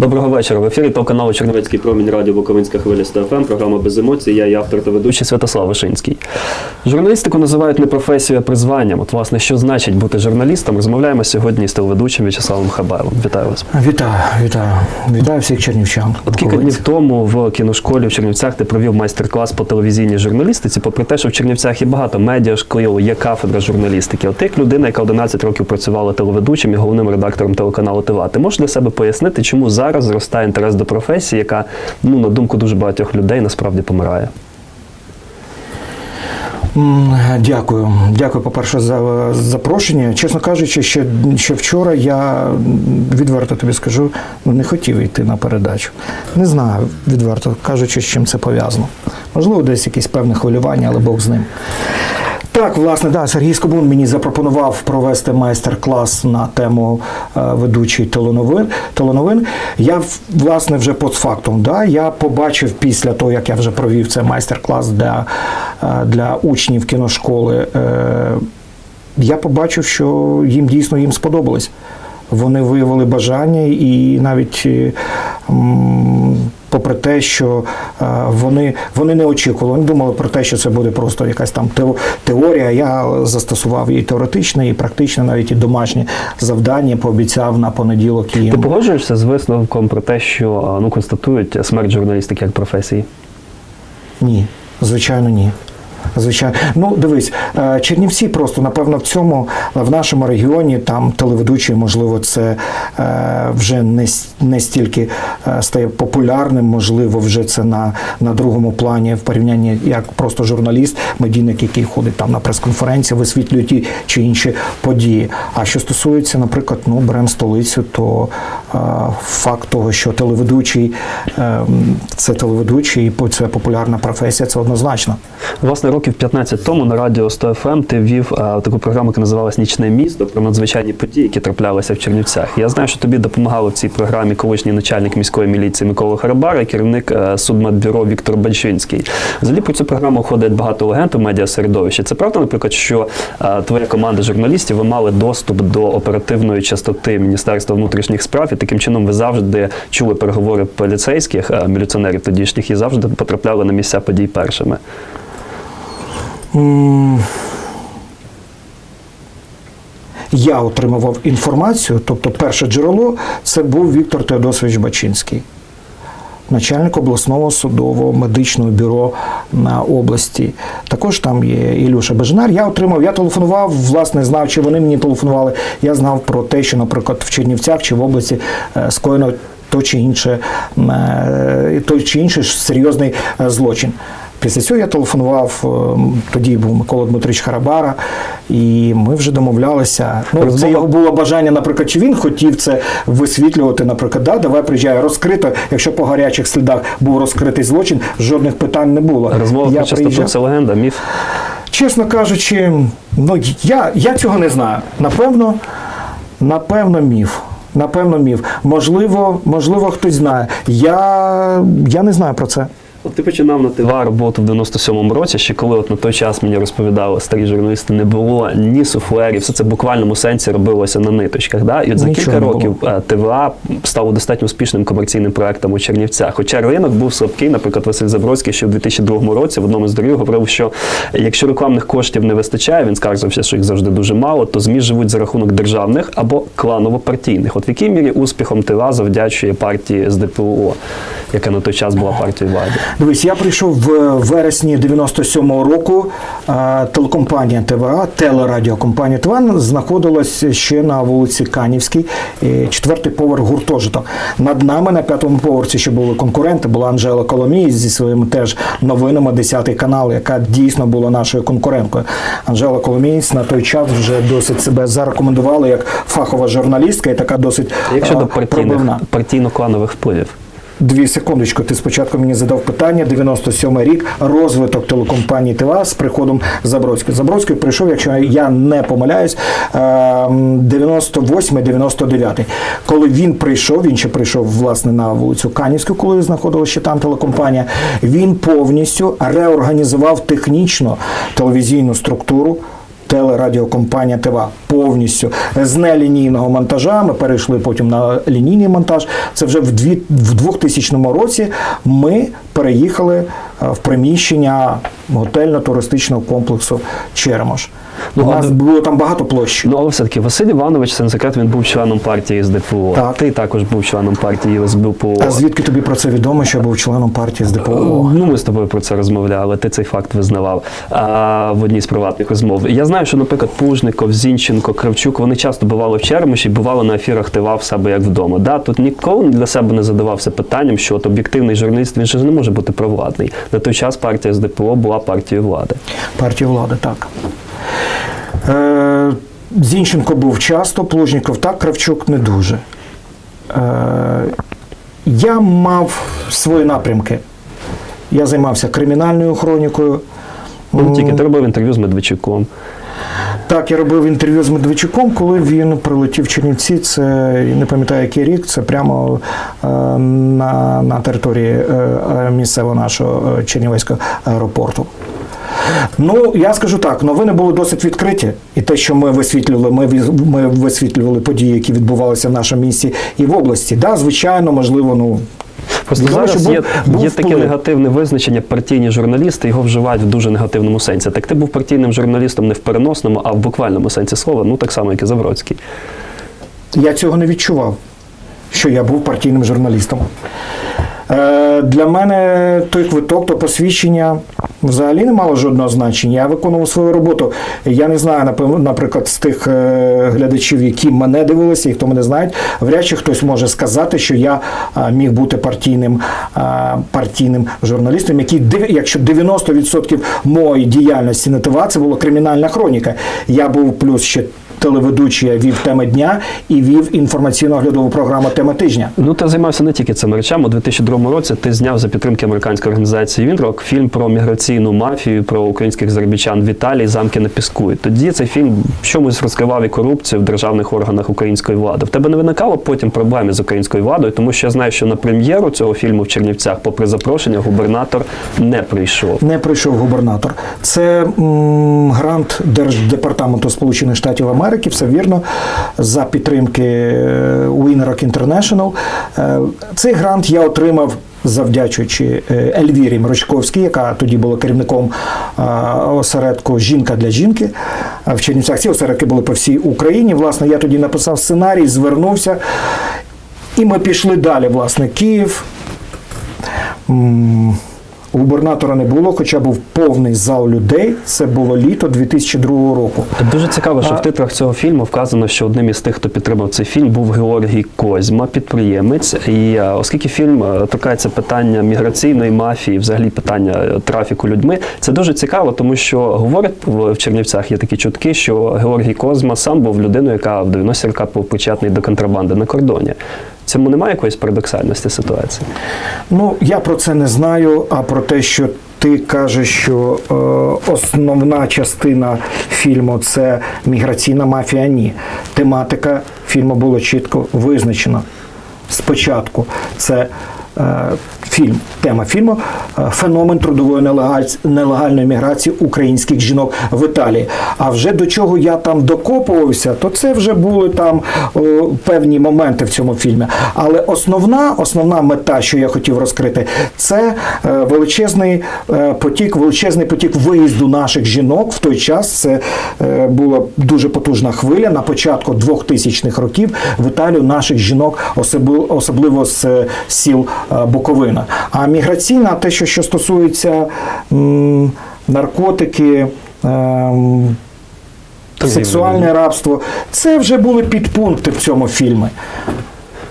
Доброго вечора. В ефірі телеканалу Чернівецький промінь радіо Буковинська хвиля 100 ФМ, програма без емоцій. Я і автор та ведучий Святослав Вишинський. Журналістику називають не професією, а призванням. От, власне, що значить бути журналістом? Розмовляємо сьогодні з телеведучим В'ячеславом Хабаєвим. Вітаю вас. Вітаю, вітаю, вітаю всіх чернівчан. От кілька днів тому в кіношколі в Чернівцях ти провів майстер-клас по телевізійній журналістиці, попри те, що в Чернівцях є багато медіа, шкіл, є кафедра журналістики. От як людина, яка 11 років працювала телеведучим і головним редактором телеканалу ТВА, ти можеш для себе пояснити, чому зараз зростає інтерес до професії, яка, ну на думку дуже багатьох людей, насправді помирає? Дякую. Дякую, по-перше, за запрошення. Чесно кажучи, ще, ще вчора я відверто тобі скажу, ну, не хотів йти на передачу. Не знаю, відверто кажучи, з чим це пов'язано. Можливо, десь якісь певне хвилювання, але Бог з ним. Так, власне, да, Сергій Скобун мені запропонував провести майстер-клас на тему е, ведучий теленовин. теленовин. Я власне вже постфактум, да, я побачив після того, як я вже провів цей майстер-клас для, е, для учнів кіношколи. Е, я побачив, що їм дійсно їм сподобалось. Вони виявили бажання і навіть. Попри те, що е, вони, вони не очікували, вони думали про те, що це буде просто якась там теорія. Я застосував і теоретичне, і практичне, навіть і домашнє завдання, пообіцяв на понеділок їм. Ти погоджуєшся з висновком про те, що ну констатують смерть журналістики як професії? Ні, звичайно, ні. Звичайно, ну дивись, е, Чернівці просто напевно в цьому в нашому регіоні там телеведучий, можливо, це е, вже не, не стільки е, стає популярним, можливо, вже це на, на другому плані в порівнянні як просто журналіст, медійник, який ходить там на прес-конференції, висвітлює ті чи інші події. А що стосується, наприклад, ну беремо столицю, то е, факт того, що телеведучий е, це телеведучий, і це популярна професія, це однозначно. Власне, років 15 тому на радіо 100 FM ти вів а, таку програму, яка називалась Нічне місто про надзвичайні події, які траплялися в Чернівцях. Я знаю, що тобі допомагали в цій програмі колишній начальник міської міліції Микола Харабара керівник е, судмедбюро Віктор Бальшинський. Взагалі про цю програму ходить багато легенд у медіасередовищі. Це правда, наприклад, що е, твоя команда журналістів ви мали доступ до оперативної частоти Міністерства внутрішніх справ, і таким чином ви завжди чули переговори поліцейських е, міліціонерів тодішніх і завжди потрапляли на місця подій першими. Я отримував інформацію, тобто перше джерело це був Віктор Теодосович Бачинський, начальник обласного судового медичного бюро на області. Також там є Ілюша Бежнар. Я отримав, я телефонував, власне, знав, чи вони мені телефонували. Я знав про те, що, наприклад, в Чернівцях чи в області е, скоєно то чи інше, е, той чи інший серйозний е, злочин. Після цього я телефонував, е, тоді був Микола Дмитрич Харабара, і ми вже домовлялися. Ну, це його було бажання, наприклад, чи він хотів це висвітлювати, наприклад, да, давай приїжджай розкрито. Якщо по гарячих слідах був розкритий злочин, жодних питань не було. Розмова Я приїжджав. це легенда, міф. Чесно кажучи, ну я, я цього не знаю. Напевно, напевно, міф. Напевно, міф. Можливо, можливо, хтось знає. Я, я не знаю про це. От ти починав на ТВА роботу в 97-му році, ще коли от на той час мені розповідали старі журналісти, не було ні суфлерів, все це в буквальному сенсі робилося на ниточках. Да? І от за Нічого кілька років е, ТВА стало достатньо успішним комерційним проектом у Чернівцях. Хоча ринок був слабкий, наприклад, Василь Забродський ще в 2002 році в одному з доріг говорив, що якщо рекламних коштів не вистачає, він скаржився, що їх завжди дуже мало, то ЗМІ живуть за рахунок державних або кланово-партійних. От в якій мірі успіхом ТВА завдячує партії з ДПО, яка на той час була партією влади? Дивись, я прийшов в вересні 97-го року. е, Телекомпанія ТВА, телерадіокомпанія ТВА знаходилась ще на вулиці Канівській, е, четвертий поверх гуртожиток. Над нами на п'ятому поверсі ще були конкуренти. Була Анжела Коломій зі своїми теж новинами 10 канал, яка дійсно була нашою конкуренткою. Анжела Коломієць на той час вже досить себе зарекомендувала як фахова журналістка і така досить Як щодо е, партійних партійно-кланових впливів? Дві секундочку. Ти спочатку мені задав питання. 97 рік, розвиток телекомпанії ТВА з приходом Забродської. Забродський прийшов, якщо я не помиляюсь, ем, 98-99. Коли він прийшов, він ще прийшов власне на вулицю Канівську, коли знаходилася там телекомпанія. Він повністю реорганізував технічно телевізійну структуру телерадіокомпанія ТВА повністю з нелінійного монтажа. Ми перейшли потім на лінійний монтаж. Це вже в, дві, в 2000 році ми переїхали е, в приміщення готельно-туристичного комплексу Черемош. Ну, У нас але- було там багато площі. Ну, але все-таки Василь Іванович, це не секрет, він був членом партії СДПО. Так. Ти також був членом партії СБПО. А звідки тобі про це відомо, що я був членом партії з ДПО? Ну, ми з тобою про це розмовляли. Ти цей факт визнавав а, в одній з приватних розмов. Я знаю, що, наприклад, Пужников, Зінченко, Кравчук, вони часто бували в Черемоші, бували на ефірах ТВА в себе як вдома. Да? Тут ніколи для себе не задавався питанням, що от об'єктивний журналіст він же ж не може бути провладний. На той час партія СДПО була партією влади. Партії влади, так. Е, Зінченко був часто, Плужніков так, Кравчук не дуже. Е, я мав свої напрямки. Я займався кримінальною хронікою. Ну, тільки ти робив інтерв'ю з Медведчуком. Так, я робив інтерв'ю з Медведчуком, коли він прилетів в Чернівці. Це не пам'ятаю, який рік. Це прямо е, на, на території е, місцевого нашого Чернівецького аеропорту. Ну, я скажу так, новини були досить відкриті, і те, що ми висвітлювали, ми, ми висвітлювали події, які відбувалися в нашому місті і в області. Да, звичайно, можливо, ну. Просто Відомо, зараз що є, був- був є таке вплив. негативне визначення партійні журналісти, його вживають в дуже негативному сенсі. Так ти був партійним журналістом не в переносному, а в буквальному сенсі слова, ну так само, як і Завроцький. Я цього не відчував, що я був партійним журналістом. Е, для мене той квиток, то посвідчення взагалі не мало жодного значення. Я виконував свою роботу. Я не знаю, наприклад, з тих е, глядачів, які мене дивилися і хто мене знає, вряд чи хтось може сказати, що я міг бути партійним, партійним журналістом, який, якщо 90% моєї діяльності на ТВА, це була кримінальна хроніка. Я був плюс ще телеведучий, вів теми дня і вів інформаційно-оглядову програму Тема тижня. Ну, ти займався не тільки цими речами. У 2002 році ти зняв за підтримки американської організації Вінрок фільм про міграційну мафію, про українських заробітчан в Італії, замки на піску. І тоді цей фільм в чомусь розкривав і корупцію в державних органах української влади. В тебе не виникало потім проблеми з українською владою, тому що я знаю, що на прем'єру цього фільму в Чернівцях, попри запрошення, губернатор не прийшов. Не прийшов губернатор. Це м, грант Держдепартаменту Сполучених Штатів Америки, все вірно, за підтримки е, Winrock International. Е, Цей грант я отримав. Завдячуючи е, Ельвірі Мрочковській, яка тоді була керівником осередку Жінка для жінки в Чернівцях. Ці осередки були по всій Україні. Власне, я тоді написав сценарій, звернувся, і ми пішли далі. Власне, Київ, Губернатора не було, хоча був повний зал людей. Це було літо 2002 року. Дуже цікаво, що А- в титрах цього фільму вказано, що одним із тих, хто підтримав цей фільм, був Георгій Козьма, підприємець. І е, оскільки фільм е, торкається питання міграційної мафії, взагалі питання е, трафіку людьми, це дуже цікаво, тому що говорять в Чернівцях є такі чутки, що Георгій Козьма сам був людиною, яка в 90 роках був причетний до контрабанди на кордоні. Цьому немає якоїсь парадоксальності ситуації. Ну, я про це не знаю, а про те, що ти кажеш, що е, основна частина фільму це міграційна мафія. Ні. Тематика фільму була чітко визначена. Спочатку це фільм, тема фільму е, феномен трудової нелегаль- нелегальної міграції українських жінок в Італії. А вже до чого я там докопувався, то це вже були там певні моменти в цьому фільмі. Але основна, основна мета, що я хотів розкрити, це е, величезний е, потік, величезний потік виїзду наших жінок в той час. Це е, була дуже потужна хвиля на початку 2000-х років в Італію наших жінок, особливо, з е, сіл е, Буковина. А міграційна, те, що, що стосується м, наркотики. ем, Сексуальне рабство це вже були підпункти в цьому фільмі.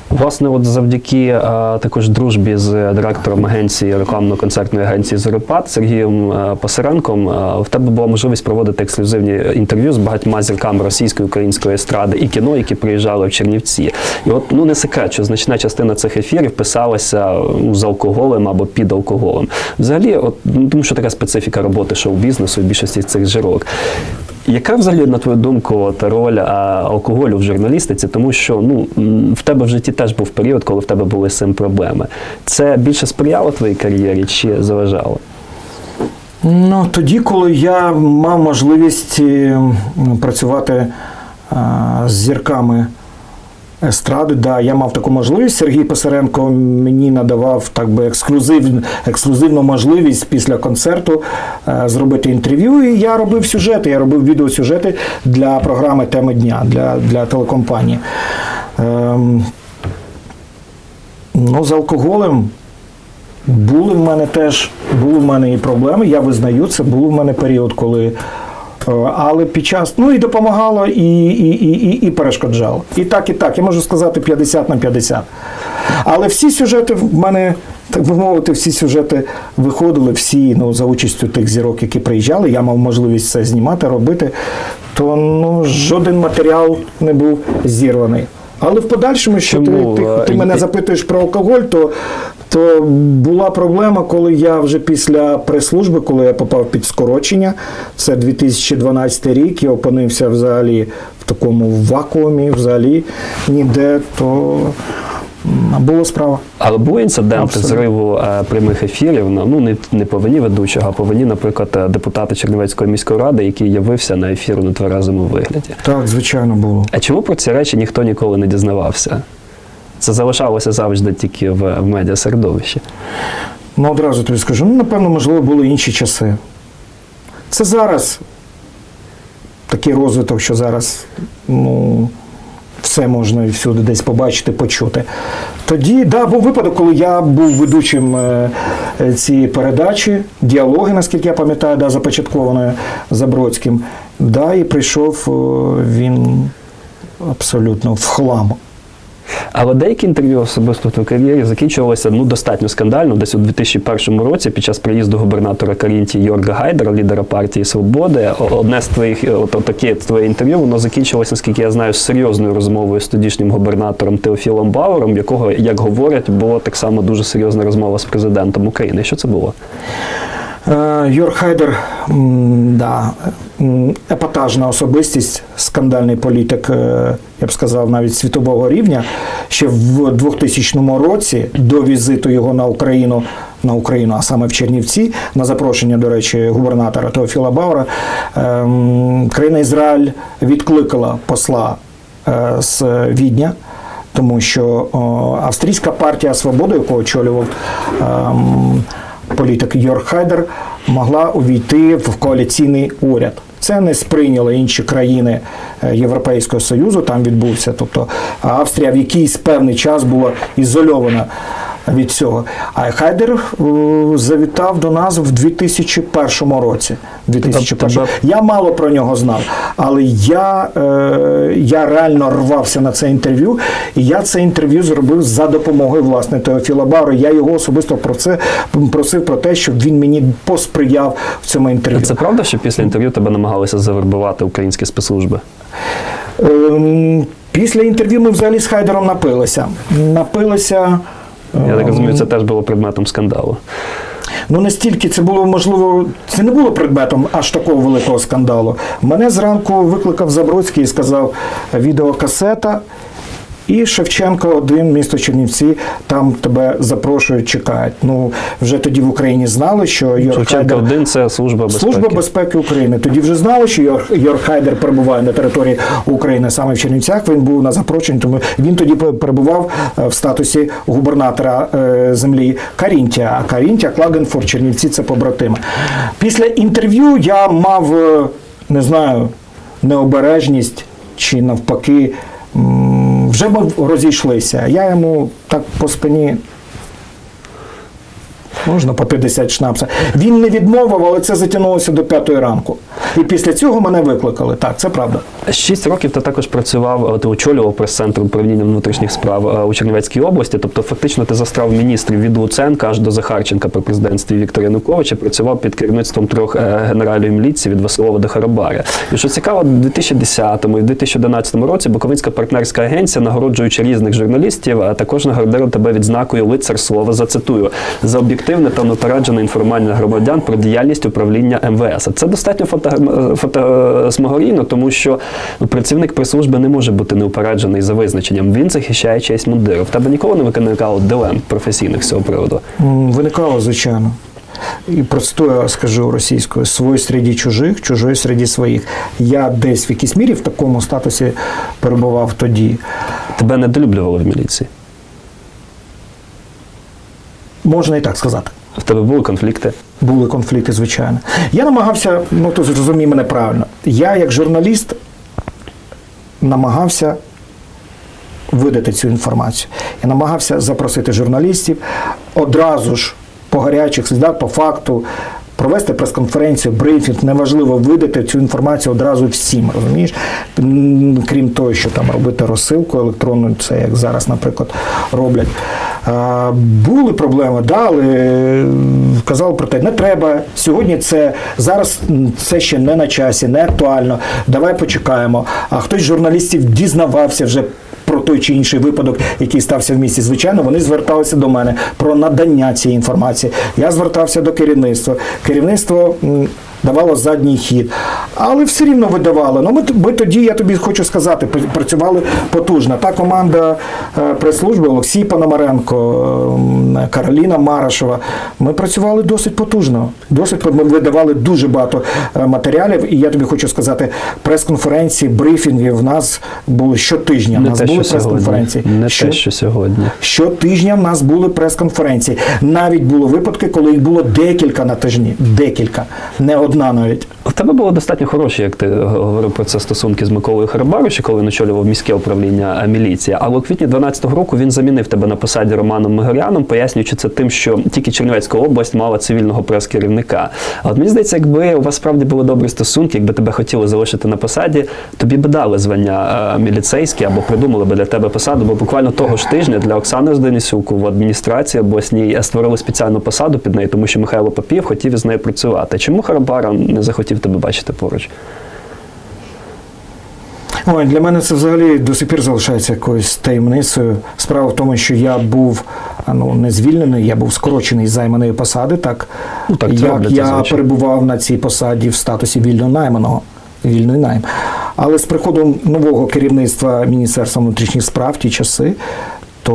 Власне, от завдяки е, також дружбі з директором агенції рекламно-концертної агенції Зорепад Сергієм е, Пасаренком, е, в тебе була можливість проводити ексклюзивні інтерв'ю з багатьма зірками російської української естради і кіно, які приїжджали в Чернівці. І от ну не секрет, що значна частина цих ефірів писалася ну, з алкоголем або під алкоголем. Взагалі, от ну, тому що така специфіка роботи шоу-бізнесу і більшості цих жирок. Яка взагалі, на твою думку, от, роль а, алкоголю в журналістиці? Тому що ну, в тебе в житті теж був період, коли в тебе були з цим проблеми. Це більше сприяло твоїй кар'єрі чи заважало? Ну, тоді, коли я мав можливість е, працювати а, з зірками естради, да, я мав таку можливість. Сергій Писаренко мені надавав так би ексклюзив, ексклюзивну можливість після концерту е, зробити інтерв'ю. І я робив сюжети, я робив відеосюжети для програми Теми дня для, для телекомпанії. Ем, ну, з алкоголем були в мене теж були в мене і проблеми. Я визнаю, це був в мене період, коли. Е, Але під час ну і допомагало, і, і, і, і, перешкоджало. І так, і так. Я можу сказати 50 на 50. Але всі сюжети в мене, так би мовити, всі сюжети виходили, всі ну, за участю тих зірок, які приїжджали. Я мав можливість це знімати, робити. То ну, жоден матеріал не був зірваний. Але в подальшому, що Чому, ти, ти, ти мене запитуєш про алкоголь, то, то була проблема, коли я вже після прес-служби, коли я попав під скорочення, це 2012 рік, я опинився взагалі в такому вакуумі, взагалі ніде, то була справа. Але були інциденти Абсолютно. зриву е, прямих ефірів. Ну не, не по вині ведучого, а по вині, наприклад, е, депутата Чернівецької міської ради, який явився на ефір у нетверезому вигляді. Так, звичайно, було. А чому про ці речі ніхто ніколи не дізнавався? Це залишалося завжди тільки в, в медіасередовищі. Ну, одразу тобі скажу, ну, напевно, можливо, були інші часи. Це зараз такий розвиток, що зараз ну, все можна і всюди десь побачити, почути. Тоді, да, був випадок, коли я був ведучим е, е, цієї передачі, діалоги, наскільки я пам'ятаю, да, започаткованої Забродським. Да, і прийшов він абсолютно в хлам. Але деякі інтерв'ю особисто в кар'єрі закінчувалися ну достатньо скандально. Десь у 2001 році, під час приїзду губернатора Карінті Йорга Гайдера, лідера партії Свободи, одне з твоїх е, таке твоє інтерв'ю, воно закінчилося, наскільки я знаю, з серйозною розмовою з тодішнім губернатором Теофілом Бауером, якого, як говорять, була так само дуже серйозна розмова з президентом України. Що це було? Е, Йорг Хайдер, да, епатажна особистість, скандальний політик, е, я б сказав, навіть світового рівня. Ще в 2000 році, до візиту його на Україну, на Україну, а саме в Чернівці, на запрошення, до речі, губернатора Теофіла Баура, ем, країна Ізраїль відкликала посла е, з Відня. Тому що австрійська партія Свободи, яку очолював ем, політик Йорг Хайдер, могла увійти в коаліційний уряд. Це не сприйняли інші країни е, Європейського Союзу. Там відбувся. Тобто Австрія в якийсь певний час була ізольована від цього. А Хайдер е, завітав до нас в 2001 році. 2001. Тобто Я мало про нього знав, але я, е, я реально рвався на це інтерв'ю, і я це інтерв'ю зробив за допомогою власне Теофіла Бару. Я його особисто про це просив про те, щоб він мені посприяв в цьому інтерв'ю. Це правда, що після інтерв'ю тебе намагалися завербувати українські спецслужби? Ем, Після інтерв'ю ми взагалі з Хайдером напилися. Напилися. Я так ем, розумію, це теж було предметом скандалу. Ну настільки це було можливо, це не було предметом аж такого великого скандалу. Мене зранку викликав Забродський і сказав відеокасета. І Шевченко, один місто Чернівці, там тебе запрошують, чекають. Ну вже тоді в Україні знали, що Шевченко один це служба безпеки. Служба безпеки України. Тоді вже знали, що Йорг Хайдер перебуває на території України саме в Чернівцях. Він був на запрошенні, тому він тоді перебував е, в статусі губернатора е, землі Карінтія. А Карінтія, Клагенфорд, Чернівці це побратими. Після інтерв'ю я мав, е, не знаю, необережність чи навпаки. Вже ми розійшлися. Я йому так по спині Можна по 50 шнапса. Він не відмовив, але це затягнулося до п'ятої ранку. І після цього мене викликали. Так, це правда. Шість років ти також працював, е, ти очолював прес-центр управління внутрішніх справ е, у Чернівецькій області. Тобто, фактично, ти застрав міністрів від Луценка аж до Захарченка при президентстві Віктора Януковича. Працював під керівництвом трьох е, генералів міліції від Веселова до Харабара. І що цікаво, у 2010 і 2011 році Буковинська партнерська агенція, нагороджуючи різних журналістів, також нагородила тебе відзнакою лицар слова. Зацитую за об'єктивне та неупереджене інформування громадян про діяльність управління МВС. Це достатньо фото, фотосмагорійно, тому що працівник прес-служби не може бути неупереджений за визначенням. Він захищає честь мундиру. В тебе ніколи не виникало дилем професійних з цього приводу. Виникало, звичайно. І простою скажу російською: свой серед чужих, чужой серед своїх. Я десь в якійсь мірі в такому статусі перебував тоді. Тебе недолюблювали в міліції. Можна і так сказати. В тебе були конфлікти. Були конфлікти, звичайно. Я намагався, ну то зрозумій мене правильно. Я, як журналіст, намагався видати цю інформацію. Я намагався запросити журналістів одразу ж по гарячих слідах, по факту. Провести прес-конференцію, брифінг, неважливо видати цю інформацію одразу всім, розумієш? Крім того, що там робити розсилку електронну, це як зараз, наприклад, роблять. Були проблеми, да, але е, казали про те, не треба. Сьогодні це зараз це ще не на часі, не актуально. Давай почекаємо. А хтось з журналістів дізнавався вже про той чи інший випадок, який стався в місті. Звичайно, вони зверталися до мене про надання цієї інформації. Я звертався до керівництва. Керівництво. Давало задній хід, але все рівно видавало. Ну ми, ми тоді, я тобі хочу сказати, працювали потужно. Та команда е, прес-служби Олексій Пономаренко, ем, Кароліна Марашева. Ми працювали досить потужно. Досить ми видавали дуже багато е, матеріалів. І я тобі хочу сказати, прес-конференції, брифінги в нас були щотижня. У нас те, були що прес-конференції. Не Що- те, що сьогодні. Щотижня в нас були прес-конференції. Навіть були випадки, коли їх було декілька на тижні. Декілька, не одна навіть. У тебе було достатньо хороші, як ти говорив про це стосунки з Миколою Харабаруші, коли він очолював міське управління е, міліції. Але у квітні 12-го року він замінив тебе на посаді Романом Мигоряном, пояснюючи це тим, що тільки Чернівецька область мала цивільного прес-керівника. А от мені здається, якби у вас справді були добрі стосунки, якби тебе хотіли залишити на посаді, тобі би дали звання е, міліцейське або придумали би для тебе посаду. Бо буквально того ж тижня для Оксани Жданісюк в адміністрації обласній е, створили спеціальну посаду під неї, тому що Михайло Попів хотів із нею працювати. Чому Харабара не захотів тебе бачити поруч? Ой, для мене це взагалі до сих пір залишається якоюсь таємницею. Справа в тому, що я був ну, не звільнений, я був скорочений з займаної посади, так, Ну, так, як роблять я зазвичай. перебував на цій посаді в статусі вільно найманого. Вільний найм. Але з приходом нового керівництва Міністерства внутрішніх справ ті часи, то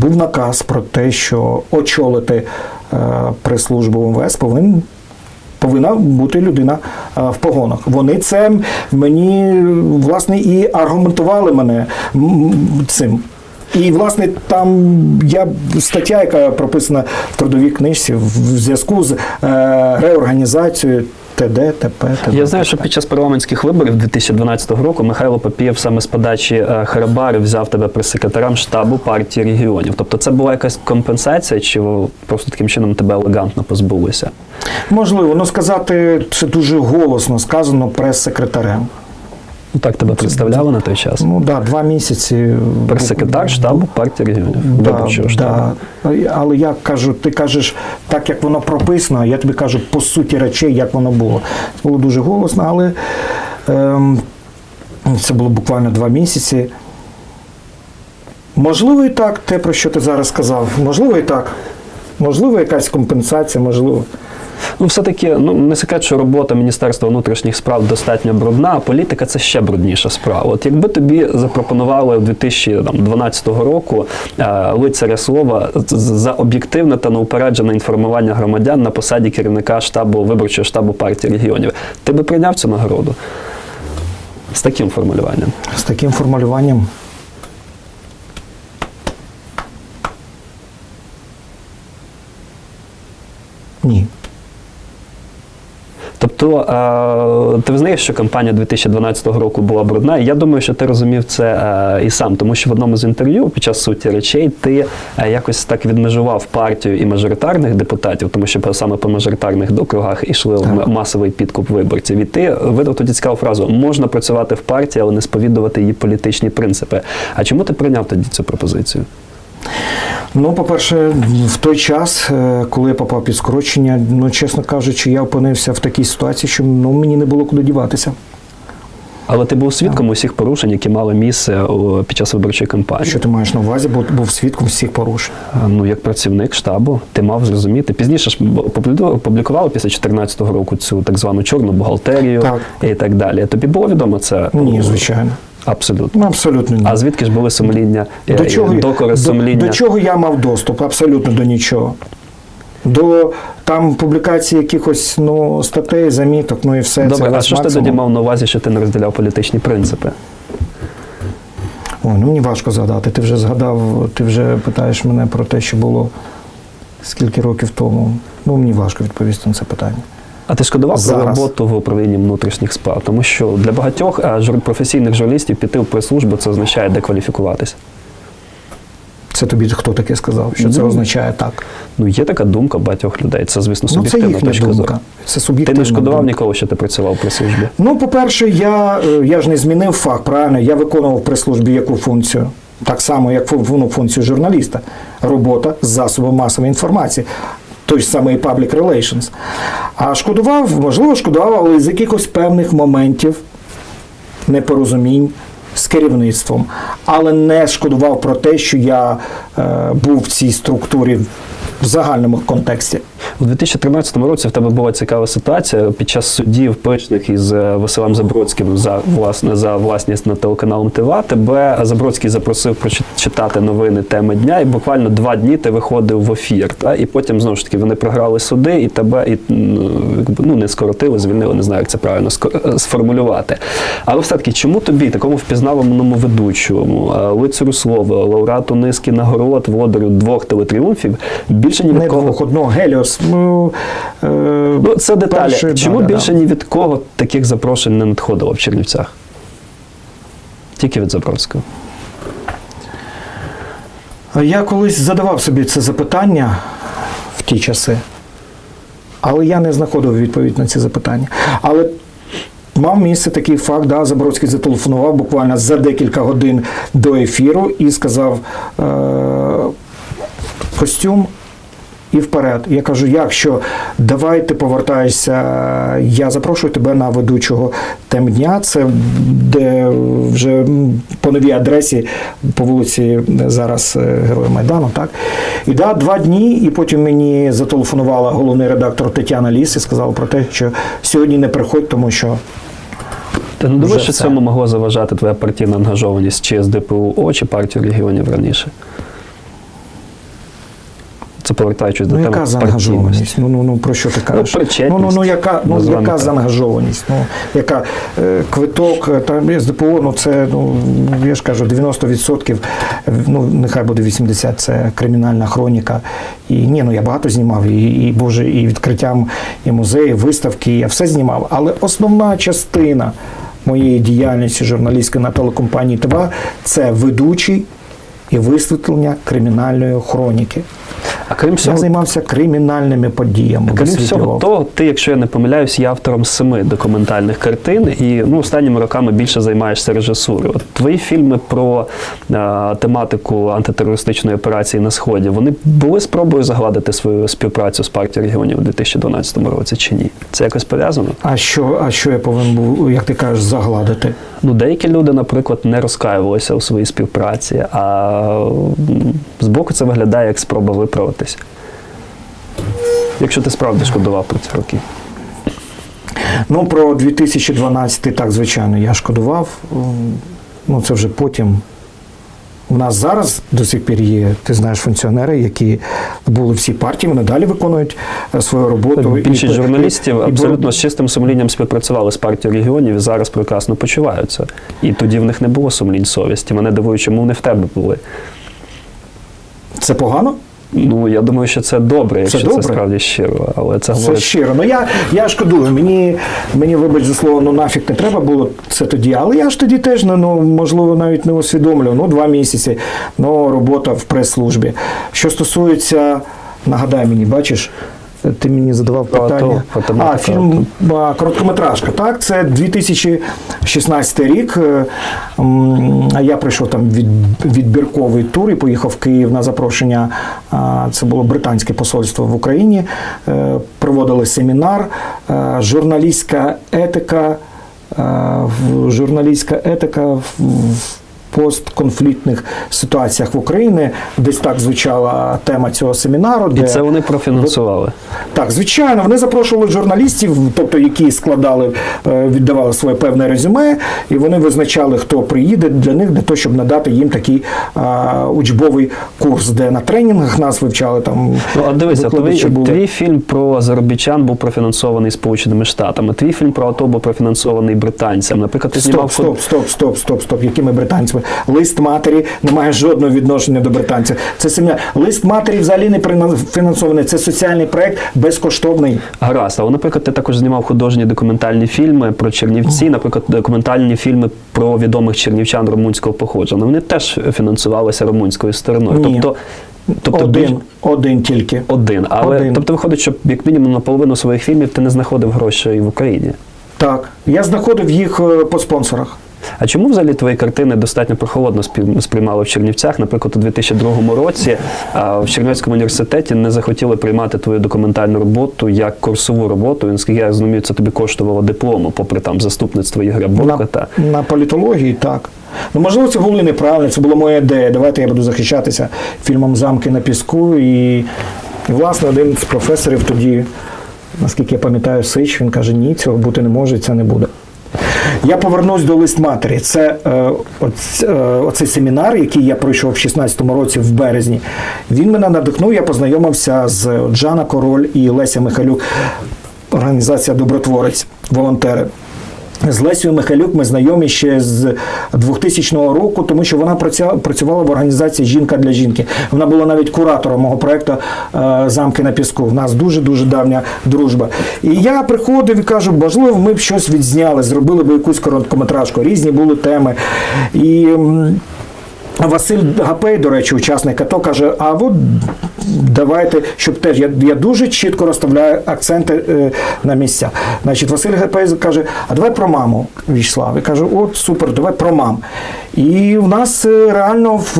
був наказ про те, що очолити е, прес-службу МВС повинен повинна бути людина е, в погонах. Вони це мені власне і аргументували мене цим. І, власне, там я стаття, яка прописана в трудовій книжці, в зв'язку з е, реорганізацією ТД, ТП, ТД. Я знаю, що під час парламентських виборів 2012 року Михайло Папієв саме з подачі е, Харабари взяв тебе прес-секретарем штабу партії регіонів. Тобто це була якась компенсація, чи просто таким чином тебе елегантно позбулися? Можливо, ну сказати це дуже голосно сказано прес-секретарем. Ну так тебе представляли на той час. Ну да, два місяці. Прес-секретар штабу партії регіонів. Да, штабу. да. Але я кажу, ти кажеш так, як воно прописано, я тобі кажу по суті речей, як воно було. Це було дуже голосно, але ем, це було буквально два місяці. Можливо, і так, те, про що ти зараз сказав. Можливо, і так. Можливо, якась компенсація, можливо. Ну, все-таки, ну не секрет, що робота Міністерства внутрішніх справ достатньо брудна, а політика це ще брудніша справа. От якби тобі запропонували 2012 року е, лицаря слова за об'єктивне та неупереджене інформування громадян на посаді керівника штабу виборчого штабу партії регіонів, ти би прийняв цю нагороду з таким формулюванням. З таким формулюванням. Ні. Тобто е, ти визнаєш, що кампанія 2012 року була брудна, і я думаю, що ти розумів це е, і сам, тому що в одному з інтерв'ю під час суті речей ти е, якось так відмежував партію і мажоритарних депутатів, тому що саме по мажоритарних округах ішли м- масовий підкуп виборців. І ти видав тоді цікаву фразу: можна працювати в партії, але не сповідувати її політичні принципи. А чому ти прийняв тоді цю пропозицію? Ну, по-перше, в той час, е, коли я попав під скорочення, ну, чесно кажучи, я опинився в такій ситуації, що ну, мені не було куди діватися. Але ти був свідком усіх порушень, які мали місце о, під час виборчої кампанії. Що ти маєш на увазі, бо був свідком всіх порушень. А, Ну, як працівник штабу, ти мав зрозуміти. Пізніше ж опублікували після 2014 року цю так звану чорну бухгалтерію Так. і так далі. Тобі було відомо це? Ні, звичайно. Абсолютно. Ну, абсолютно ні. А звідки ж були сумління, До е, чого, докори сумління? до чого я мав доступ? Абсолютно до нічого. до там публікації якихось ну, статей, заміток, ну і все. Добре, це а що ж ти тоді мав на увазі, що ти не розділяв політичні принципи? Ой, ну мені важко згадати. Ти вже згадав, ти вже питаєш мене про те, що було скільки років тому. Ну, мені важко відповісти на це питання. А ти шкодував про роботу в управлінні внутрішніх справ? Тому що для багатьох професійних журналістів піти в прес-службу це означає декваліфікуватися. Це тобі хто таке сказав, що це Ну, означає так. Ну, є така думка багатьох людей. Це, звісно, Ну, це суб'єктивна їхня точка зору. думка. Це Ти не шкодував думка. ніколи, що ти працював в прес-службі? Ну, по-перше, я, е, я ж не змінив фах, правильно? Я виконував при службі яку функцію? Так само, як ну, функцію журналіста. Робота з засобом масової інформації. Той ж самий Public Relations. А шкодував, можливо, шкодував, але з якихось певних моментів непорозумінь з керівництвом. Але не шкодував про те, що я е, був в цій структурі в загальному контексті. У 2013 році в тебе була цікава ситуація під час судів пичних із е, Василем Забродським за власне за власність над телеканалом ТВА. Тебе Забродський запросив прочитати новини теми дня, і буквально два дні ти виходив в ефір. Та і потім знову ж таки вони програли суди, і тебе і ну, ну не скоротили, звільнили. Не знаю, як це правильно е, сформулювати. Але все таки, чому тобі, такому впізнаваному ведучому, е, лицарю слова, лауреату низки нагород, володарю двох телетріумфів, більше ні від Не кого двох, одного Геліос. Ну, е, Ну, це деталі. Перший, Чому да, да, більше да. ні від кого таких запрошень не надходило в Чернівцях? Тільки від Забродського. Я колись задавав собі це запитання в ті часи, але я не знаходив відповідь на ці запитання. Але мав місце такий факт, да, Забродський зателефонував буквально за декілька годин до ефіру і сказав е- костюм. І вперед. Я кажу, як що давай ти повертаєшся. Я запрошую тебе на ведучого тем дня. Це де вже по новій адресі по вулиці зараз е, Героя Майдану. Так і да, два дні. І потім мені зателефонувала головний редактор Тетяна Ліс і сказала про те, що сьогодні не приходь, тому що Ти не думаєш, що цьому могло заважати твоя партійна ангажованість чи з ДПУ чи партію регіонів раніше? Повертаючись до ну теми яка партійності. заангажованість? Ну ну ну про що ти кажеш? причетність, ну ну ну яка ну яка так. заангажованість? Ну яка е, квиток е, там СДПО, ну це ну я ж кажу, 90%, е, ну нехай буде 80%, це кримінальна хроніка. І ні, ну я багато знімав, і, і боже, і відкриттям і музеї, виставки, я все знімав. Але основна частина моєї діяльності журналістської на телекомпанії ТВА це ведучий і висвітлення кримінальної хроніки. А крім Я займався кримінальними подіями. Крім всього того, ти, якщо я не помиляюсь, є автором семи документальних картин, і ну, останніми роками більше займаєшся режисурою. От твої фільми про е, тематику антитерористичної операції на сході вони були спробою загладити свою співпрацю з партією регіонів у 2012 році чи ні? Це якось пов'язано? А що, а що я повинен був, як ти кажеш, загладити? Ну, деякі люди, наприклад, не розкаювалися у своїй співпраці, а м, збоку це виглядає як спроба виправитись. Якщо ти справді шкодував про ці роки. Ну, про 2012 так, звичайно, я шкодував. Ну, це вже потім. У нас зараз до сих пір є, ти знаєш, функціонери, які були всі партії, вони далі виконують е, свою роботу. Більшість І- журналістів і- і- абсолютно з чистим сумлінням співпрацювали з партією регіонів і зараз прекрасно почуваються. І тоді в них не було сумлінь совісті. Мене дивує, чому вони в тебе були. Це погано? Ну я думаю, що це добре, якщо це, добре. справді щиро. Але це, Це говорить. щиро. Ну я, я шкодую. Мені, мені вибач за слово, ну нафіг не треба було це тоді. Але я ж тоді теж ну, ну, можливо навіть не усвідомлював. Ну, два місяці, ну, робота в прес-службі. Що стосується, нагадай мені, бачиш. Ти мені задавав питання. А, фільм короткометражка. Так, це 2016 рік. Е, А я прийшов там від, відбірковий тур і поїхав в Київ на запрошення. Це було британське посольство в Україні. Е, Проводили семінар. е, Журналістська етика. е, Журналістська етика в постконфліктних ситуаціях в Україні. Десь так звучала тема цього семінару. І це вони профінансували. так, звичайно, вони запрошували журналістів, тобто які складали, е, віддавали своє певне резюме, і вони визначали, хто приїде для них, для того, щоб надати їм такий а, учбовий курс, де на тренінгах нас вивчали там. Ну, а дивися, твій, були. твій фільм про заробітчан був профінансований Сполученими Штатами. Твій фільм про АТО був профінансований британцям. Наприклад, ти знімав Стоп, фут- стоп, стоп, стоп, стоп, стоп. Якими британцями? Лист матері не має жодного відношення до британців. Це семінар. Лист матері взагалі не фінансований. Це соціальний проект безкоштовний. Гаразд, але, наприклад, ти також знімав художні документальні фільми про Чернівці, наприклад, документальні фільми про відомих чернівчан румунського походження. Вони теж фінансувалися румунською стороною. Ні. Тобто, тобто один, більш- один тільки. один. Але Один. тобто виходить, що як мінімум на половину своїх фільмів ти не знаходив грошей в Україні. Так. Я знаходив їх е, по спонсорах. А чому взагалі твої картини достатньо прохолодно сприймали в Чернівцях? Наприклад, у 2002 році в Чернівецькому університеті не захотіли приймати твою документальну роботу як курсову роботу. І, наскільки я розумію, це тобі коштувало диплому, попри там заступництво Ігоря На, на політології так. Ну, можливо, це було неправильно, це була моя ідея. Давайте я буду захищатися фільмом Замки на піску. І, і власне, один з професорів тоді, наскільки я пам'ятаю, Сич, він каже: ні, цього бути не може, це не буде. Я повернусь до лист матері. Це е, е, оцей семінар, який я пройшов в 16-му році в березні. Він мене надихнув. Я познайомився з Джана Король і Леся Михайлюк, організація Добротворець, волонтери. З Лесією Михайлюк ми знайомі ще з 2000 року, тому що вона працювала в організації Жінка для жінки. Вона була навіть куратором мого проєкту е, Замки на піску. В нас дуже дуже давня дружба. І я приходив і кажу, можливо, ми б щось відзняли, зробили б якусь короткометражку. Різні були теми. І Василь Гапей, до речі, учасник АТО, каже: а от давайте, щоб теж я, я дуже чітко розставляю акценти е, на місця. Значить, Василь Гепей каже: а давай про маму Вячеслав. Я кажу, от супер, давай про мам. І в нас е, реально в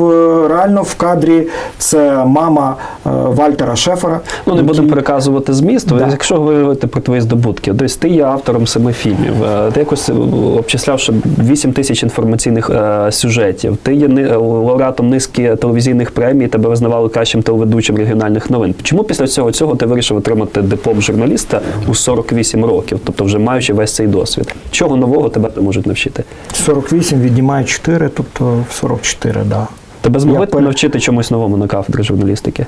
реально в кадрі це мама е, Вальтера Шефера. Ну, не який- будемо переказувати зміст. Да. Якщо говорити про твої здобутки, десь ти є автором семи фільмів. е, Ти якось е, обчисляв, що 8 тисяч інформаційних е, сюжетів. Ти є ни- е, лауреатом низки телевізійних премій, тебе визнавали кращим телеведучим регіональних новин. Чому після цього цього ти вирішив отримати диплом журналіста у 48 років, тобто вже маючи весь цей досвід? Чого нового тебе можуть навчити? 48 віднімає 4, тобто в 44, так. Да. Тебе змогли пер- навчити чомусь новому на кафедрі журналістики?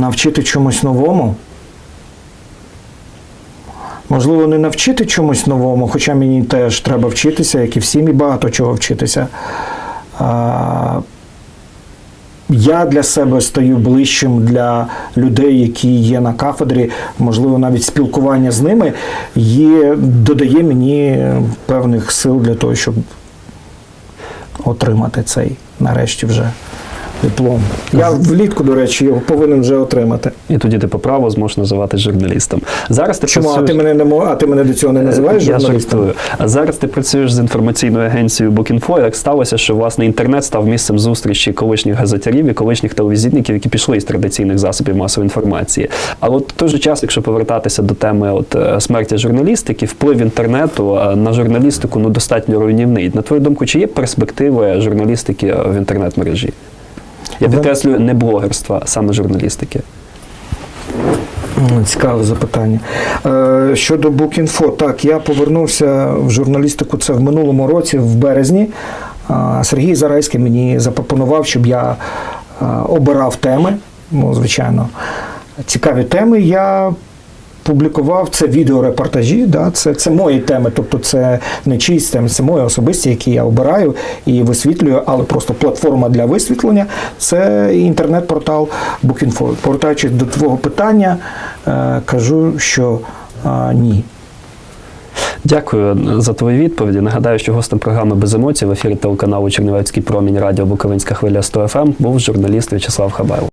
Навчити чомусь новому. Можливо, не навчити чомусь новому, хоча мені теж треба вчитися, як і всім, і багато чого вчитися. А, я для себе стаю ближчим для людей, які є на кафедрі, можливо, навіть спілкування з ними є, додає мені певних сил для того, щоб отримати цей нарешті вже диплом. Я влітку, до речі, його повинен вже отримати. І тоді ти по праву зможеш називати журналістом. Зараз ти Чому? А ти мене не мо- а ти мене до цього не називаєш Я журналістом? жартую. А зараз ти працюєш з інформаційною агенцією Bookinfo. Як сталося, що власне інтернет став місцем зустрічі колишніх газетярів і колишніх телевізійників, які пішли із традиційних засобів масової інформації. Але от в той же час, якщо повертатися до теми от е, смерті журналістики, вплив інтернету е, на журналістику ну достатньо руйнівний. На твою думку, чи є перспективи журналістики е, в інтернет-мережі? Я підкреслюю не блогерства, а саме журналістики. Цікаве запитання. Е, щодо Букінфо, так, я повернувся в журналістику це в минулому році, в березні. Сергій Зарайський мені запропонував, щоб я обирав теми. Ну, звичайно, цікаві теми. Я публікував це відеорепортажі, да, це, це мої теми, тобто це не чиїсь теми, це мої особисті, які я обираю і висвітлюю, але просто платформа для висвітлення це інтернет-портал Bookinfo. Повертаючись до твого питання, е, кажу, що е, ні. Дякую за твої відповіді. Нагадаю, що гостем програми без емоцій в ефірі телеканалу Чернівецький промінь радіо Буковинська хвиля 100 ФМ був журналіст В'ячеслав Хабайло.